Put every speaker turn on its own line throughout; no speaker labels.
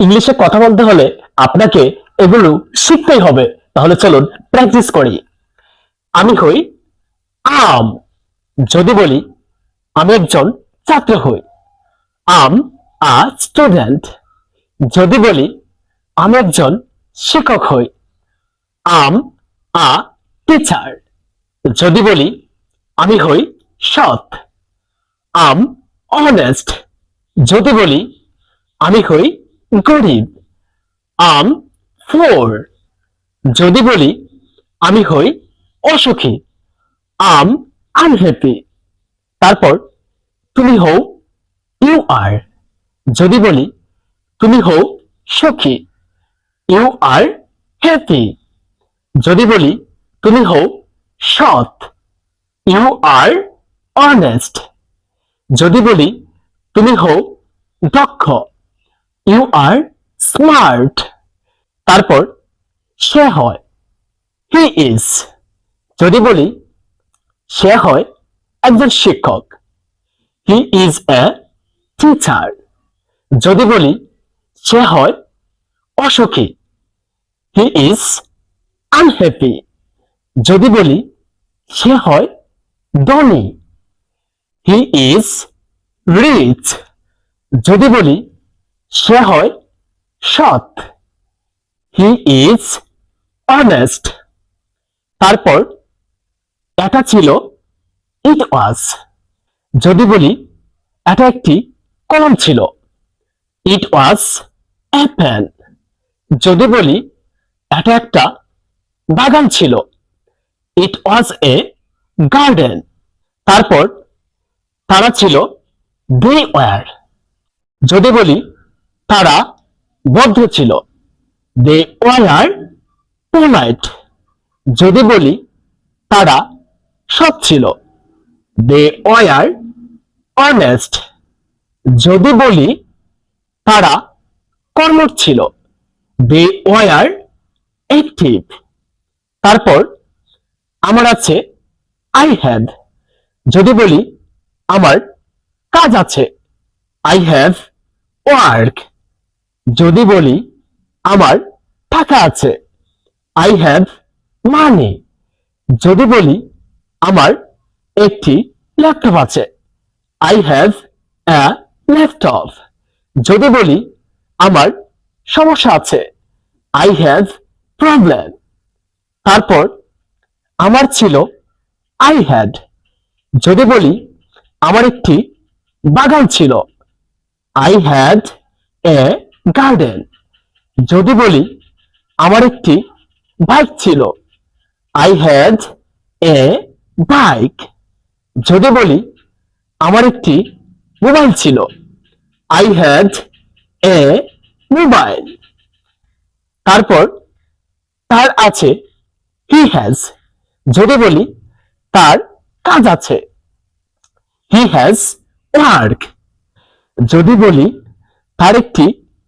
ইংলিশে কথা বলতে হলে আপনাকে এগুলো শিখতেই হবে। তাহলে চলুন প্র্যাকটিস করি। আমি হই আম। যদি বলি, আমি একজন ছাত্র হই। আম আ স্টুডেন্ট যদি বলি, আমি একজন শিক্ষক হই। আম আ টিচার যদি বলি, আমি হই সৎ। আম অনেস্ট যদি বলি, আমি হই গরিব। আম ফোর যদি বলি, আমি হই অসুখী। I'm, unhappy. তারপর, তুমি হও ইউ আর। যদি বলি, তুমি হও সুখী। You are happy. যদি বলি, তুমি হও সৎ। You are honest. যদি বলি, তুমি হও দক্ষ। ইউ আর স্মার্ট তারপর সে হয়। হি ইজ যদি বলি, সে হয় একজন শিক্ষক। হি ইজ এ টিচার যদি বলি, সে হয় অসুখী। হি ইজ আনহ্যাপি যদি বলি, সে হয় ধনী। হি ইজ রিচ যদি বলি সে হয় সৎ। হি ইজ অনেস্ট তারপর, এটা ছিল ইট ওয়াজ যদি বলি, এটা একটি কলম ছিল। ইট ওয়াজ এ প্যান যদি বলি, এটা একটা বাগান ছিল। ইট ওয়াজ এ গার্ডেন তারপর, তারা ছিল দে ওয়ার যদি বলি তারা বদ্ধ ছিল। দে ওয়ার পোলাইট যদি বলি, তারা সৎ ছিল। দে ওয়ার অনেস্ট যদি বলি, তারা কর্মঠ ছিল। দে ওয়ার অ্যাক্টিভ তারপর আমার আছে আই হ্যাভ যদি বলি, আমার কাজ আছে। আই হ্যাভ ওয়ার্ক যদি বলি, আমার টাকা আছে। আই হ্যাভ মানি যদি বলি, আমার একটি ল্যাপটপ আছে। আই হ্যাভ এ ল্যাপটপ যদি বলি, আমার সমস্যা আছে। আই হ্যাভ প্রবলেম তারপর, আমার ছিল আই হ্যাড যদি বলি, আমার একটি বাগান ছিল। আই হ্যাড এ গার্ডেন যদি বলি, আমার একটি বাইক ছিল। আই হ্যাড এ বাইক যদি বলি, আমার একটি মোবাইল ছিল। আই হ্যাড এ মোবাইল তারপর, তার আছে হি হ্যাজ যদি বলি, তার কাজ আছে। হি হ্যাজ ওয়ার্ক যদি বলি, তার একটি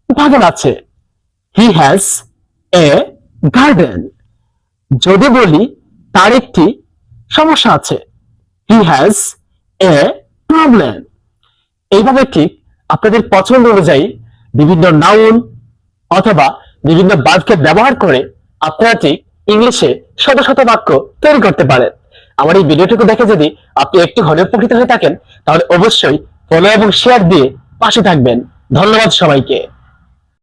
বাগান আছে। হি হ্যাজ এ গার্ডেন যদি বলি, তার একটি সমস্যা আছে। হি হ্যাজ এ প্রবলেম এইভাবে ঠিক আপনাদের পছন্দ অনুযায়ী বিভিন্ন নাউন অথবা বিভিন্ন বাক্যে ব্যবহার করে আপনারা ঠিক ইংলিশে শত শত বাক্য তৈরি করতে পারেন। আমার এই ভিডিওটুকু দেখে যদি আপনি একটু হলে উপকৃত হয়ে থাকেন, তাহলে অবশ্যই ফলো এবং শেয়ার দিয়ে পাশে থাকবেন। ধন্যবাদ সবাইকে।